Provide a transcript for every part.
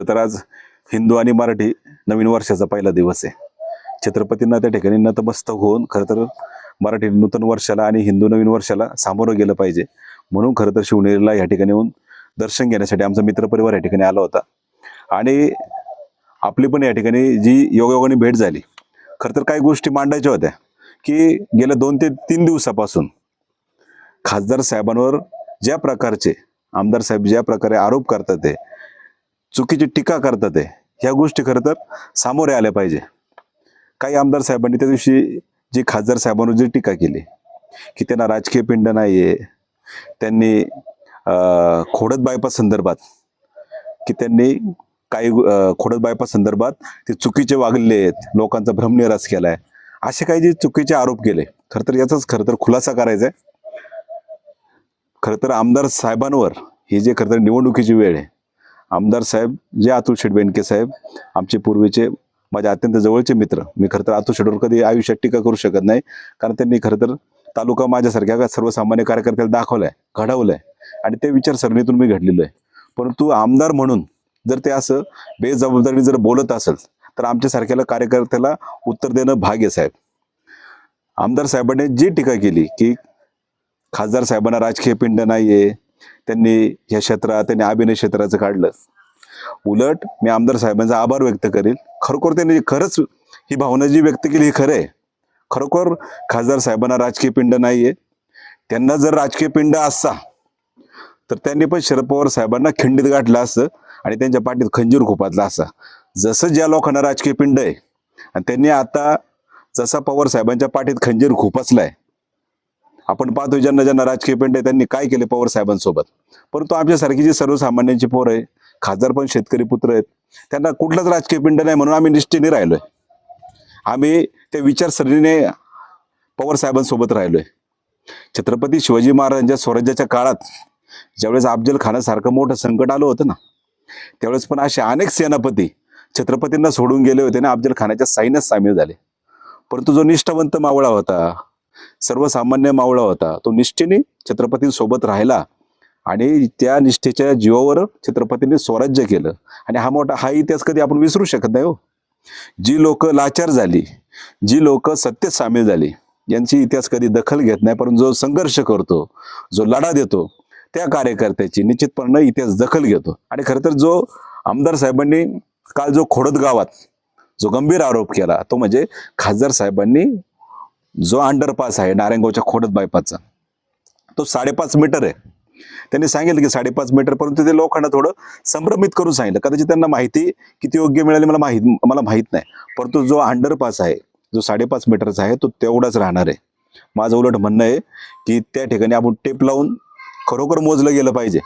तर आज हिंदू आणि मराठी नवीन वर्षाचा पहिला दिवस आहे. छत्रपतींना त्या ठिकाणी नतमस्तक होऊन खरं तर मराठी नूतन वर्षाला आणि हिंदू नवीन वर्षाला सामोरं गेलं पाहिजे. म्हणून खरं तर शिवनेरीला या ठिकाणी येऊन दर्शन घेण्यासाठी आमचा मित्रपरिवार या ठिकाणी आला होता. आणि आपली पण या ठिकाणी जी योगायोगाने भेट झाली खरं तर काही गोष्टी मांडायच्या होत्या की गेल्या दोन ते तीन दिवसापासून खासदार साहेबांवर ज्या प्रकारचे आमदार साहेब ज्या प्रकारे आरोप करतात ते चुकीची टीका करतात ते. ह्या गोष्टी खरं तर सामोरे आल्या पाहिजे. काही आमदार साहेबांनी त्या दिवशी जी खासदार साहेबांवर जी टीका केली की त्यांना राजकीय पिंड नाही आहे त्यांनी खोडत बायपास संदर्भात की त्यांनी काही खोडत बायपास संदर्भात ते चुकीचे वागलेले आहेत लोकांचा भ्रमनिरास केला आहे असे काही जे चुकीचे आरोप केले खरं तर याचाच खरं तर खुलासा करायचा आहे खरं तर आमदार साहेबांवर ही जे खरं तर निवडणुकीची वेळ आहे आमदार साहेब जे अतुल शेठ बेनके साहेब आमचे पूर्वीचे माझे अत्यंत जवळचे मित्र. मी खरं तर अतुल शेठवर कधी आयुष्यात टीका करू शकत नाही कारण त्यांनी खरं तर तालुका माझ्यासारख्या सर्वसामान्य कार्यकर्त्याला दाखवलाय घडवलाय. आणि ते विचारसरणीतून मी घडलेलो आहे. परंतु आमदार म्हणून जर ते असं बेजबाबदारीने जर बोलत असेल तर आमच्यासारख्याला कार्यकर्त्याला उत्तर देणं भाग्य साहेब. आमदार साहेबांनी जी टीका केली की खासदार साहेबांना राजकीय पिंड नाही आहे त्यांनी ह्या क्षेत्रात त्यांनी अभिनय क्षेत्राचं काढलं. उलट मी आमदार साहेबांचा आभार व्यक्त करेल. खरोखर त्यांनी खरंच ही भावना जी व्यक्त केली ही खरं आहे. खरोखर खासदार साहेबांना राजकीय पिंड नाही आहे त्यांना जर राजकीय पिंड असता तर त्यांनी पण शरद पवार साहेबांना खिंडीत गाठलं असतं आणि त्यांच्या पाठीत खंजीर खोपातला असा. जसं ज्या लोकांना राजकीय पिंड आहे आणि त्यांनी आता जसा पवार साहेबांच्या पाठीत खंजीर खुपसलाय आपण पाहतो ज्यांना ज्यांना राजकीय पिंड आहे त्यांनी काय केले पवार साहेबांसोबत? परंतु आमच्यासारखी जी सर्वसामान्यांची पोरं आहे खासदार पण शेतकरी पुत्र आहेत त्यांना कुठलाच राजकीय पिंड नाही म्हणून आम्ही निष्ठेने राहिलोय. आम्ही त्या विचारसरणीने पवार साहेबांसोबत राहिलोय. छत्रपती शिवाजी महाराजांच्या स्वराज्याच्या काळात ज्यावेळेस अफजल खानासारखं मोठं संकट आलं होतं ना त्यावेळेस पण असे अनेक सेनापती छत्रपतींना सोडून गेले होते ना अफजल खानाच्या सैन्यात सामील झाले. परंतु जो निष्ठावंत मावळा होता सर्वसामान्य मावळा होता. तो निष्ठेने छत्रपतींसोबत राहिला आणि त्या निष्ठेच्या जीवावर छत्रपतींनी स्वराज्य केलं. आणि हा मोठा हा इतिहास कधी आपण विसरू शकत नाही हो. जी लोक लाचार झाली जी लोक सत्तेत सामील झाली यांची इतिहास कधी दखल घेत नाही परंतु जो संघर्ष करतो जो लढा देतो त्या कार्यकर्त्याची निश्चितपणे इतिहास दखल घेतो. आणि खरं तर जो आमदार साहेबांनी काल जो खोडद गावात जो गंभीर आरोप केला तो म्हणजे खासदार साहेबांनी जो अंडरपास आहे नारायणगावच्या खोडत बायपासचा तो साडेपाच मीटर आहे. त्यांनी सांगितलं की साडेपाच मीटर परंतु ते लोकांना थोडं संभ्रमित करून सांगितलं. कदाचित त्यांना माहिती किती योग्य मिळाली मला माहीत मला माहीत नाही. परंतु जो अंडरपास आहे जो साडेपाच मीटरचा आहे तो तेवढाच राहणार आहे. माझं उलट म्हणणं आहे की त्या ठिकाणी आपण टेप लावून खरोखर मोजलं गेलं पाहिजे.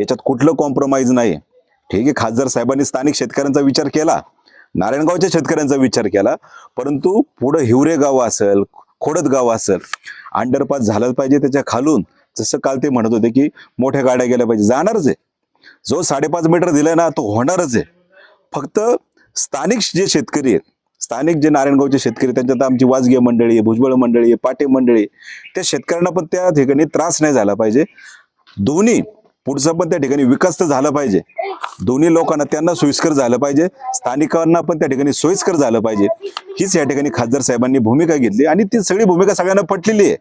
याच्यात कुठलं कॉम्प्रोमाइज नाही ठीक आहे खासदार साहेबांनी स्थानिक शेतकऱ्यांचा विचार केला नारायणगावच्या शेतकऱ्यांचा विचार केला परंतु पुढं हिवरे गाव असेल खोडत गाव असेल. अंडरपास झालाच पाहिजे त्याच्या खालून. जसं काल ते म्हणत होते की मोठ्या गाड्या गेल्या पाहिजे. जाणारच आहे. जो साडेपाच मीटर दिलाय ना तो होणारच आहे. फक्त स्थानिक जे शेतकरी आहेत स्थानिक जे नारायणगावचे शेतकरी त्यांच्यात आमची वाजगीय मंडळी आहे भुजबळ मंडळी आहे पाटे मंडळी त्या शेतकऱ्यांना पण त्या ठिकाणी त्रास नाही झाला पाहिजे. दोन्ही पुढचं पण त्या ठिकाणी विकास तर झालं पाहिजे. दोन्ही लोकांना त्यांना सोयीस्कर झालं पाहिजे. स्थानिकांना पण त्या ठिकाणी सोयीस्कर झालं पाहिजे. हीच या ठिकाणी खासदार साहेबांनी भूमिका घेतली आणि ती सगळी भूमिका सगळ्यांना पटलेली आहे.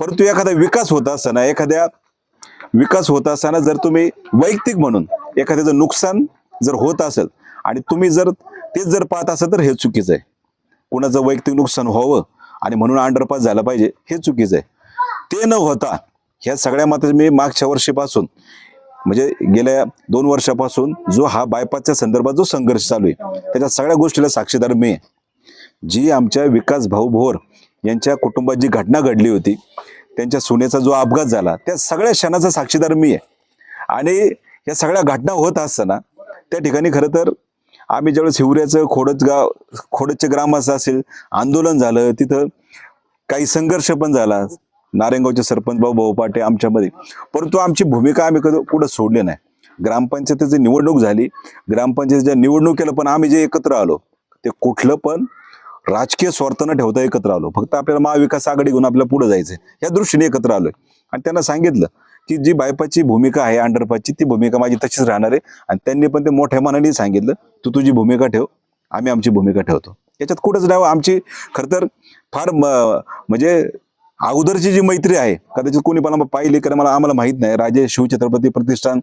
परंतु एखादा विकास होत असताना एखाद्या विकास होत असताना जर तुम्ही वैयक्तिक म्हणून एखाद्याचं नुकसान जर होत असेल आणि तुम्ही जर तेच जर पाहत असाल तर हे चुकीचं आहे. कुणाचं वैयक्तिक नुकसान व्हावं आणि म्हणून अंडरपास झाला पाहिजे हे चुकीचं आहे. ते न होता ह्या सगळ्या मात्र मी मागच्या वर्षीपासून म्हणजे गेल्या दोन वर्षापासून जो हा बायपासच्या संदर्भात जो संघर्ष चालू आहे त्याच्या सगळ्या गोष्टीला साक्षीदार मी आहे. जी आमच्या विकास भाऊ भोर यांच्या कुटुंबात जी घटना घडली होती त्यांच्या सुनेचा जो अपघात झाला त्या सगळ्या क्षणाचा साक्षीदार मी आहे आणि या सगळ्या घटना होत असताना त्या ठिकाणी खरं तर आम्ही ज्यावेळेस हिवऱ्याचं खोडच गाव खोडचे ग्रामस्थ असेल आंदोलन झालं तिथं काही संघर्ष पण झाला नारायणगावचे सरपंच भाऊ भाऊ पाटे आमच्यामध्ये. परंतु आमची भूमिका आम्ही कधी कुठं सोडली नाही. ग्रामपंचायतीची निवडणूक झाली ग्रामपंचायतीच्या निवडणुकीला पण आम्ही जे एकत्र आलो ते कुठलं पण राजकीय स्वार्थ न ठेवता एकत्र आलो. फक्त आपल्याला महाविकास आघाडी घेऊन आपल्याला पुढे जायचं या दृष्टीने एकत्र आलोय. आणि त्यांना सांगितलं की जी बायपाची भूमिका आहे अंडरपासची ती भूमिका माझी तशीच राहणार आहे. आणि त्यांनी पण ते मोठ्या मनाने सांगितलं तू तुझी भूमिका ठेव आम्ही आमची भूमिका ठेवतो. याच्यात कुठंच नाही आमची खरं तर फार म- म्हणजे अगोदरची जी मैत्री आहे कदाचित कोणी पण पाहिली कारण मला आम्हाला माहीत नाही. राजे शिवछत्रपती प्रतिष्ठान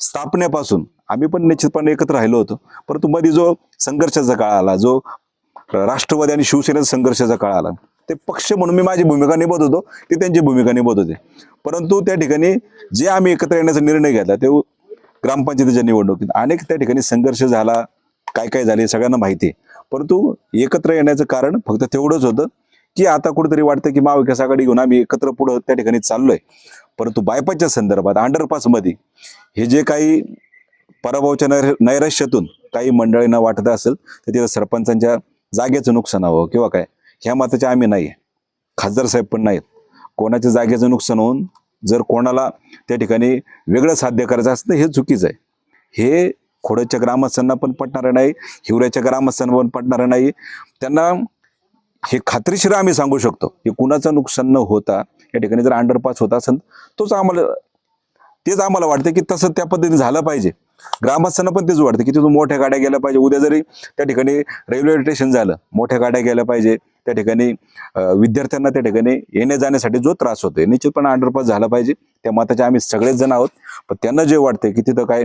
स्थापनेपासून आम्ही पण निश्चितपणे एकत्र राहिलो होतो. परंतु मध्ये जो संघर्षाचा काळ आला जो राष्ट्रवादी आणि शिवसेनेचा संघर्षाचा काळ आला ते पक्ष म्हणून मी माझी भूमिका निभवत होतो ते त्यांची भूमिका निभवत होते. परंतु त्या ठिकाणी जे आम्ही एकत्र येण्याचा निर्णय घेतला ते ग्रामपंचायतीच्या निवडणुकीत अनेक त्या ठिकाणी संघर्ष झाला काय काय झाले सगळ्यांना माहिती आहे. परंतु एकत्र येण्याचं कारण फक्त तेवढंच होतं की आता कुठेतरी वाटतं की महाविकास आघाडी घेऊन आम्ही एकत्र पुढं त्या ठिकाणी चाललोय. परंतु बायपासच्या संदर्भात अंडरपासमध्ये हे जे काही पराभवाच्या नैर नैराश्यातून काही मंडळींना वाटत असेल तर तिथं सरपंचांच्या जागेचं नुकसान हवं किंवा काय ह्या मताच्या आम्ही नाही खासदार साहेब पण नाहीत. कोणाच्या जागेचं नुकसान होऊन जर कोणाला त्या ठिकाणी वेगळं साध्य करायचं असतं हे चुकीचं आहे. हे खोडच्या ग्रामस्थांना पण पटणारं नाही हिवऱ्याच्या ग्रामस्थांना पण पटणारं नाही. त्यांना हे खात्रीशीर आम्ही सांगू शकतो की कुणाचं नुकसान न होता या ठिकाणी जर अंडरपास होत असेल तोच आम्हाला तेच आम्हाला वाटतं की तसं त्या पद्धतीने झालं पाहिजे. ग्रामस्थांना पण तेच वाटतं की तिथून मोठ्या गाड्या गेल्या पाहिजे. उद्या जरी त्या ठिकाणी रेल्वे स्टेशन झालं मोठ्या गाड्या गेल्या पाहिजे त्या ठिकाणी विद्यार्थ्यांना त्या ठिकाणी येण्या जाण्यासाठी जो त्रास होतोय निश्चितपणे अंडरपास झाला पाहिजे. त्या मताचे आम्ही सगळेच जण आहोत. पण त्यांना जे वाटतंय की तिथं काय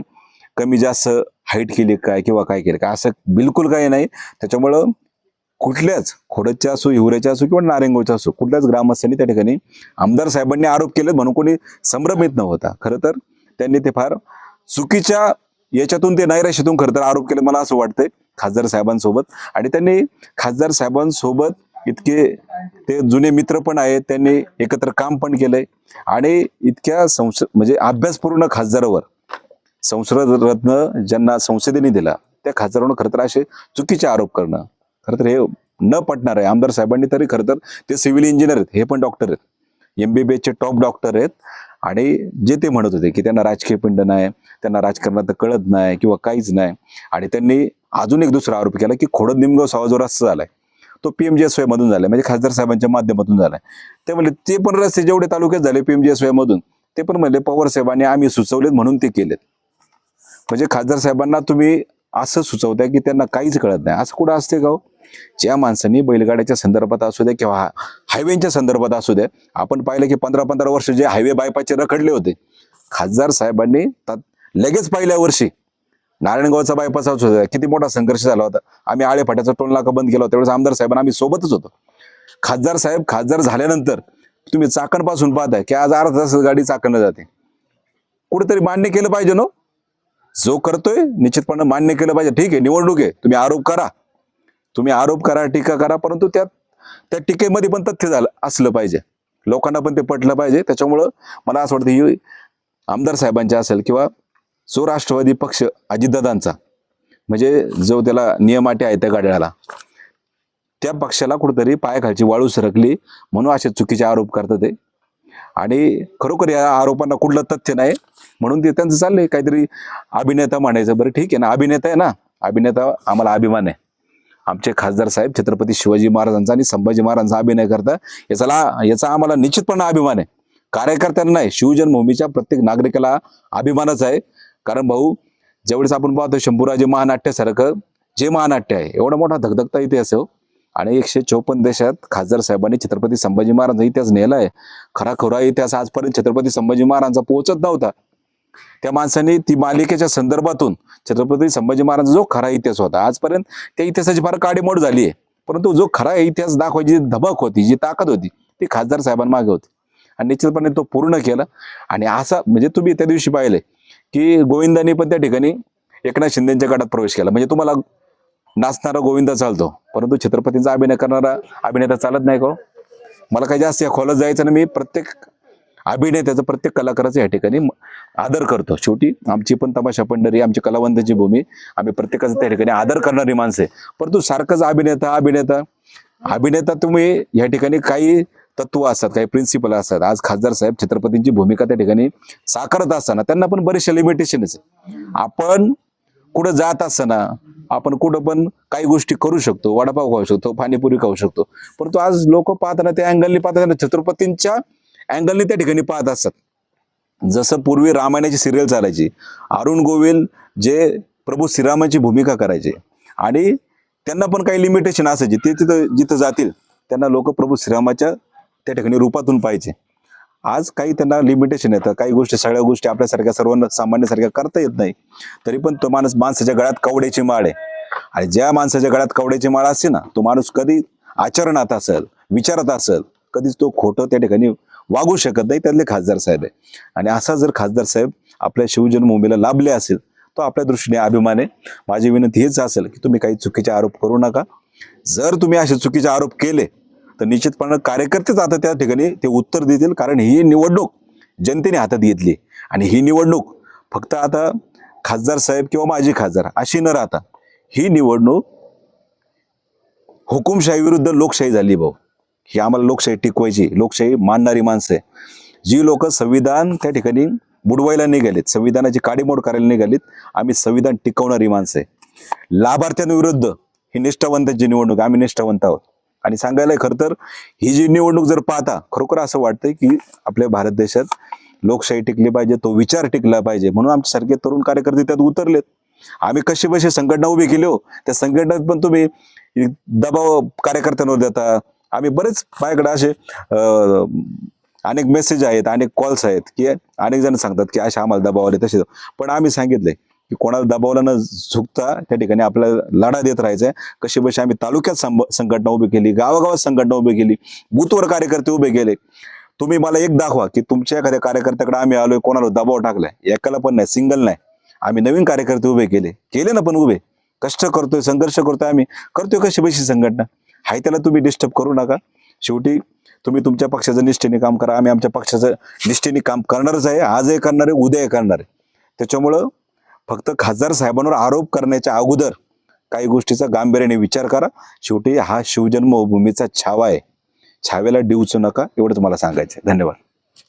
कमी जास्त हाईट केली काय किंवा काय केलं काय असं बिलकुल काही नाही. त्याच्यामुळं कुठल्याच खोडच्या असो हिवऱ्याच्या असो किंवा नारेंगोच्या असो कुठल्याच ग्रामस्थांनी त्या ठिकाणी आमदार साहेबांनी आरोप केले म्हणून कोणी संभ्रमित नव्हता. खरं तर त्यांनी ते फार चुकीच्या याच्यातून ते नैराश्यातून खरं तर आरोप केले मला असं वाटतंय खासदार साहेबांसोबत. आणि त्यांनी खासदार साहेबांसोबत इतके ते जुने मित्र पण आहेत त्यांनी एकत्र काम पण केलंय. आणि इतक्या संस म्हणजे अभ्यासपूर्ण खासदारावर संसद रत्न ज्यांना संसदेने दिला त्या खासदारांना खरं तर असे चुकीचे आरोप करणं खरं तर हे न पटणार आहे. आमदार साहेबांनी तरी खरं तर ते सिव्हिल इंजिनियर आहेत हे पण डॉक्टर आहेत. एम बी बी एसचे टॉप डॉक्टर आहेत. आणि जे ते म्हणत होते की त्यांना राजकीय पिंड नाही त्यांना राजकारणात कळत नाही किंवा काहीच नाही. आणि त्यांनी अजून एक दुसरा आरोप केला की खोडद निमगाव सावा जो रस्ता झालाय. तो पीएमजीएसवाय मधून झालाय म्हणजे खासदार साहेबांच्या माध्यमातून झालाय. ते म्हणले ते पण रस्ते जेवढे तालुक्यात झाले पीएमजीएसवाय मधून ते पण म्हणले पवार साहेबांनी आम्ही सुचवलेत म्हणून ते केलेत. म्हणजे खासदार साहेबांना तुम्ही असं सुचवताय की त्यांना काहीच कळत नाही. असं कुठं असते का हो? ज्या माणसांनी बैलगाड्याच्या संदर्भात असू द्या किंवा हायवेच्या संदर्भात असू द्या आपण पाहिलं की पंधरा पंधरा वर्ष जे हायवे बायपासचे रखडले होते खासदार साहेबांनी तात- लगेच पहिल्या वर्षी नारायणगावचा बायपास असू द्या किती मोठा संघर्ष झाला होता. आम्ही आळेफाट्याचा टोल नाका बंद केला होता. त्यावेळेस आमदार साहेबांना आम्ही सोबतच होतो. खासदार साहेब खासदार झाल्यानंतर तुम्ही चाकणपासून पाहताय की आज अर्धा तास गाडी चाकणला जाते. कुठेतरी मान्य केलं पाहिजे ना हो? जो करतोय निश्चितपणे मान्य केलं पाहिजे. ठीक आहे निवडणूक आहे. तुम्ही आरोप करा. तुम्ही आरोप करा टीका करा परंतु त्यात त्या टीकेमध्ये पण तथ्य झालं असलं पाहिजे. लोकांना पण ते पटलं पाहिजे. त्याच्यामुळं मला असं वाटतं ही आमदार साहेबांच्या असेल किंवा जो राष्ट्रवादी पक्ष अजितदादांचा म्हणजे जो त्याला नियम आहे त्या गाड्याला त्या पक्षाला कुठेतरी पायाखालची वाळू सरकली म्हणून असे चुकीचे आरोप करतात ते. आणि खरोखर या आरोपांना कुठलं तथ्य नाही म्हणून ते त्यांचं चाललंय. काहीतरी अभिनेता म्हणायचं बरं ठीक आहे ना अभिनेता आहे ना अभिनेता आम्हाला अभिमान आहे. आमचे खासदार साहेब छत्रपती शिवाजी महाराजांचा आणि संभाजी महाराजांचा अभिनय करता याचा याचा आम्हाला निश्चितपणे अभिमान आहे. कार्यकर्त्यांना नाही शिवजन्मभूमीच्या प्रत्येक नागरिकाला अभिमानच आहे. कारण भाऊ ज्यावेळेस आपण पाहतो शंभूराजे महानाट्यासारखं जे महानाट्य आहे एवढा मोठा धगधगता इतिहास आहे हो. आणि एकशे चौपन्न देशात खासदार साहेबांनी छत्रपती संभाजी महाराजांचा इतिहास नेलाय खरा खरा इतिहास आजपर्यंत छत्रपती संभाजी महाराजांचा पोहोचत नव्हता. त्या माणसाने ती मालिकेच्या संदर्भातून छत्रपती संभाजी महाराजांचा जो खरा इतिहास होता आजपर्यंत त्या इतिहासाची फार काडीमोड झाली आहे. परंतु जो खरा इतिहास दाखवायची जी धमक होती जी ताकद होती ती खासदार साहेबांमागे होती. आणि निश्चितपणे तो पूर्ण केला. आणि असा म्हणजे तुम्ही त्या दिवशी पाहिले की गोविंदांनी पण त्या ठिकाणी एकनाथ शिंदेच्या गटात प्रवेश केला. म्हणजे तुम्हाला नाचणारा गोविंद चालतो परंतु छत्रपतींचा अभिनय करणारा अभिनेता चालत नाही का हो? मला काही जास्त या खोलात जायचं ना मी प्रत्येक अभिनेत्याचं प्रत्येक कलाकाराचं या ठिकाणी आदर करतो. शेवटी आमची पण तमाशा पंढरी आमची कलावंताची भूमी आम्ही प्रत्येकाचं त्या ठिकाणी आदर करणारी माणसं आहे. परंतु सारखंच अभिनेता अभिनेता अभिनेता तुम्ही या ठिकाणी काही तत्व असतात काही प्रिन्सिपल असतात. आज खासदार साहेब छत्रपतींची भूमिका त्या ठिकाणी साकारत असताना त्यांना पण बरेचसे लिमिटेशनच आहे आपण कुठं जात असताना आपण कुठं पण काही गोष्टी करू शकतो. वडापाव खाऊ शकतो पाणीपुरी खाऊ शकतो. परंतु आज लोक पाहताना त्या अँगलनी पाहताना छत्रपतींच्या अँगलने त्या ठिकाणी पाहत असतात. जसं पूर्वी रामायणाची सिरियल चालायची अरुण गोविल जे प्रभू श्रीरामाची भूमिका करायचे आणि त्यांना पण काही लिमिटेशन असायचे ते तिथं जिथं जातील त्यांना लोक प्रभू श्रीरामाच्या त्या ठिकाणी रूपातून पाहिजे आज काही त्यांना लिमिटेशन येतं काही गोष्टी सगळ्या गोष्टी आपल्यासारख्या सर्वांना सामान्यासारख्या करता येत नाही. तरी पण तो माणूस माणसाच्या गळ्यात कवड्याची माळ आहे. आणि ज्या माणसाच्या गळ्यात कवड्याची माळ असते ना तो माणूस कधी आचरणात असेल विचारात असेल कधीच तो खोटं त्या ठिकाणी वागू शकत नाही त्यातले खासदार साहेब आहे. आणि असा जर खासदार साहेब आपल्या शिवजन्मभूमीला लाभले असेल तो आपल्या दृष्टीने अभिमान आहे. माझी विनंती हेच असेल की तुम्ही काही चुकीचे आरोप करू नका. जर तुम्ही असे चुकीचे आरोप केले तर निश्चितपणे कार्यकर्तेच आता त्या ठिकाणी ते उत्तर देतील कारण ही निवडणूक जनतेने हातात घेतली. आणि ही निवडणूक फक्त आता खासदार साहेब किंवा माजी खासदार अशी न राहता ही निवडणूक हुकुमशाही विरुद्ध लोकशाही झाली भाऊ. ही आम्हाला लोकशाही टिकवायची लोकशाही मानणारी माणसं आहे. जी लोक संविधान त्या ठिकाणी बुडवायला निघालीत संविधानाची काडीमोड करायला निघालीत आम्ही संविधान टिकवणारी माणसं आहे. लाभार्थ्यांविरुद्ध ही निष्ठावंतांची निवडणूक आम्ही निष्ठावंत आहोत. आणि सांगायला खरं तर ही जी निवडणूक जर पाहता खरोखर असं वाटतंय की आपल्या भारत देशात लोकशाही टिकली पाहिजे तो विचार टिकला पाहिजे. म्हणून आमच्यासारखे तरुण कार्यकर्ते त्यात उतरलेत. आम्ही कशी बशी संघटना उभी केली हो त्या संघटनेत पण तुम्ही दबाव कार्यकर्त्यांवर देता आम्ही बरेच माझ्याकडे असे अनेक मेसेज आहेत अनेक कॉल्स आहेत की अनेक जण सांगतात की असे आम्हाला दबावले तसे. पण आम्ही सांगितले की कोणाला दबावला न झुकता त्या ठिकाणी आपल्याला लढा देत राहायचा कशी बशी आम्ही तालुक्यात संब- संघटना उभी केली गावागावात संघटना उभी केली बूथवर कार्यकर्ते उभे केले. तुम्ही मला एक दाखवा की तुमच्या एखाद्या कार्यकर्त्याकडे आम्ही आलोय कोणाला दबाव टाकलाय? एकाला पण नाही सिंगल नाही. आम्ही नवीन कार्यकर्ते उभे केले. केले ना पण उभे. कष्ट करतोय संघर्ष करतोय आम्ही. करतोय कशी बशी संघटना? हाय त्याला तुम्ही डिस्टर्ब करू नका. शेवटी तुम्ही तुमच्या पक्षाचं निष्ठेने काम करा. आम्ही आमच्या पक्षाचं निष्ठेने काम करणारच आहे. आजही करणार आहे उद्याही करणार. आहे त्याच्यामुळं फक्त खासदार साहेबांवर आरोप करण्याच्या अगोदर काही गोष्टीचा गांभीर्याने विचार करा. शेवटी हा शिवजन्मभूमीचा छावा आहे. छावेला डिवचू नका. एवढं तुम्हाला सांगायचं आहे. धन्यवाद.